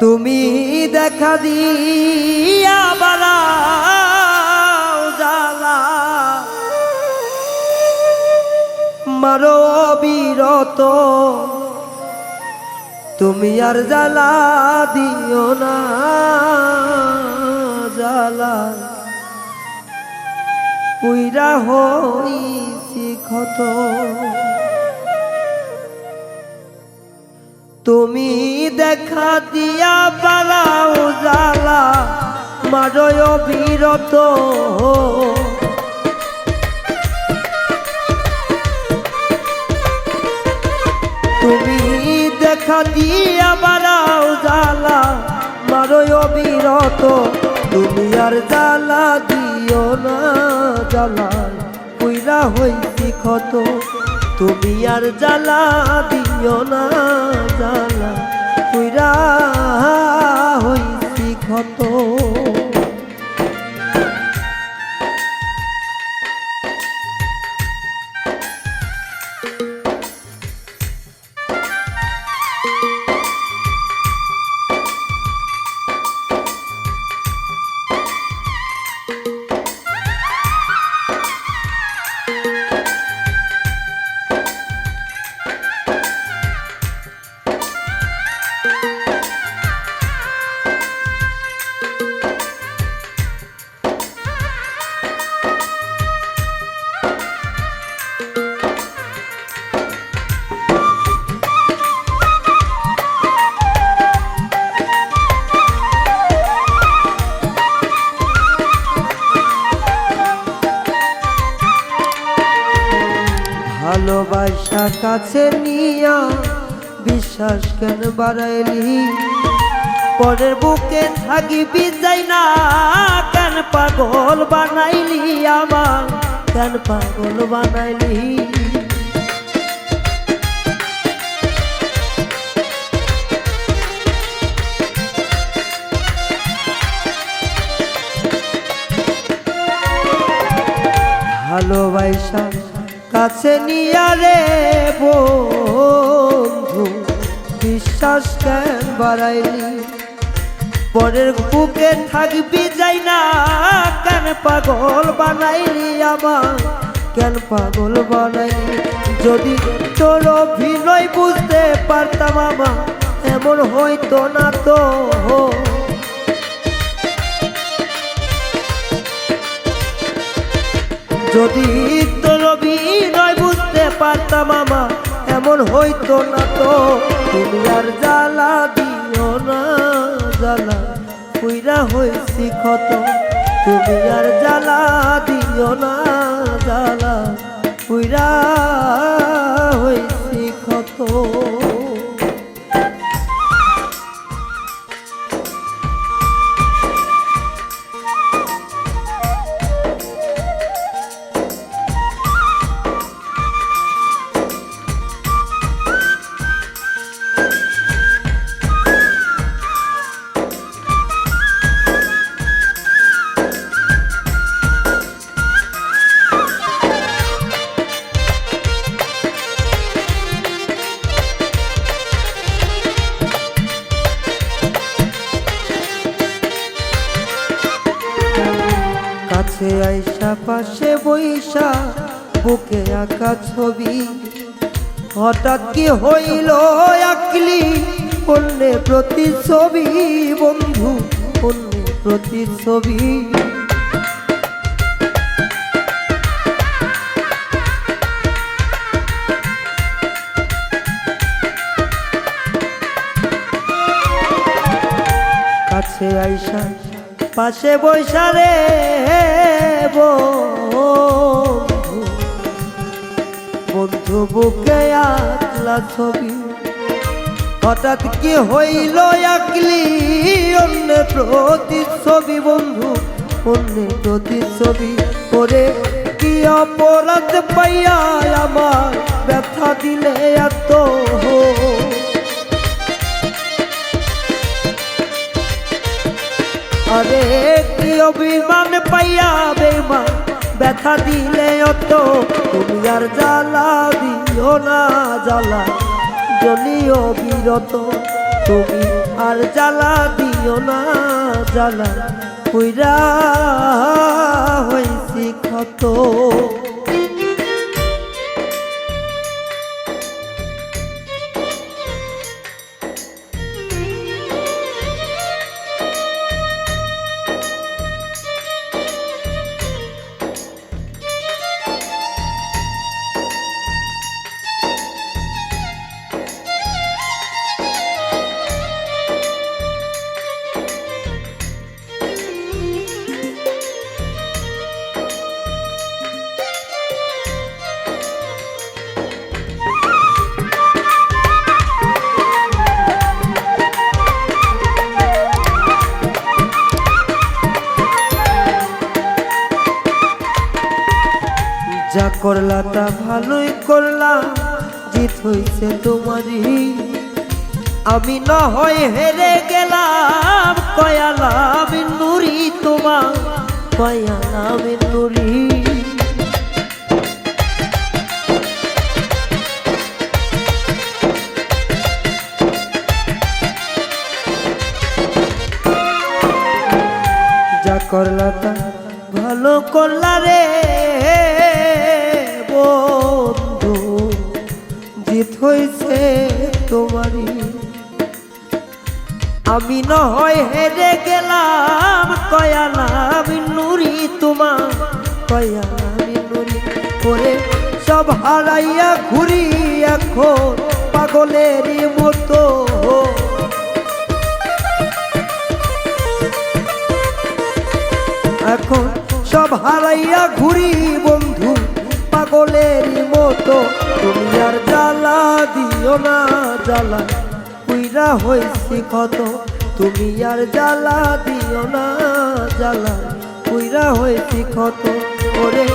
তুমি দেখা দিয়া বাড়াও জ্বালা। মারো বিরত তুমি আর জ্বালা দিও না, জ্বালা। পুইরা হইছি ক্ষত। তুমি দেখা দিয়া পালাও জ্বালা মারয় বিরত তুমি দেখা দিয়া বাড়াও জ্বালা মারয় বিরত তুমি আর জ্বালা দিও না জ্বালা পুইরা হইছি ক্ষত। তুমি আর জ্বালা দিও না জ্বালা পুইরা হইছি ক্ষত। ভালোবাসা কাছে নিয়া বিশ্বাস কেন বাড়াইলি? পরের বুকে থাকিবি যাই না, কেন পাগল বানাইলি আমার কেন পাগল বানাইলি? ভালোবাসা কাছে নিয়া রে বন্ধু, বিশ্বাস কেন বাড়াইলি? পরের বুকে থাকবি যাই না কেন পাগল বানাইলি আমার কেন পাগল বানাইলি? যদি তোর অভিনয় বুঝতে পারতাম আমা এমন হইতো না তো। যদি হইতো না তো, তুমি আর জ্বালা দিও না, জ্বালা। পুইরা হয়েছি ক্ষত, তুমি আর জ্বালা দিও না, জ্বালা। পুইরা হয়েছি ক্ষত। বইসা বুকে আঁকা ছবি। হঠাৎ কি হইল আকলি প্রতি ছবি বন্ধু অন্যে প্রতি ছবি কাছে আইসা পাশে বৈশা রে বন্ধু বুকে আকলা ছবি। হঠাৎ কি হইল আকলি অন্য প্রতি ছবি বন্ধু? অন্য প্রতি ছবি করে কি অপরাধ পাইয়া আমার ব্যথা দিলে এত আরে কি অভিমান পাইয়া বেমান ব্যথা দিলে অত তুমি আর জ্বালা দিও না, জ্বালা জলিও বিরত। তুমি আর জ্বালা দিও না, জ্বালা। পুইরা হয়েছি ক্ষত। যা করলা তা ভালোই করলা, জিত হইছে তোমারই। আমি না হয় হেরে গেলাম কয়ালাম নুরি তোমার কয়ালাম নুরি। হয় হেরে গেলাম কয়ালাম নুরি তোমার কয়ালাম নুরি করে সব হারাইয়া ঘুরি এখন পাগলেরই মতো এখন সব হারাইয়া ঘুরি বন্ধু পাগলের মতো, তুমি আর জ্বালা দিও না, জ্বালা, কুইরা হয়েছি কত তুমি আর জ্বালা দিও না জ্বালা কুইরা হয়েছি কত ওরে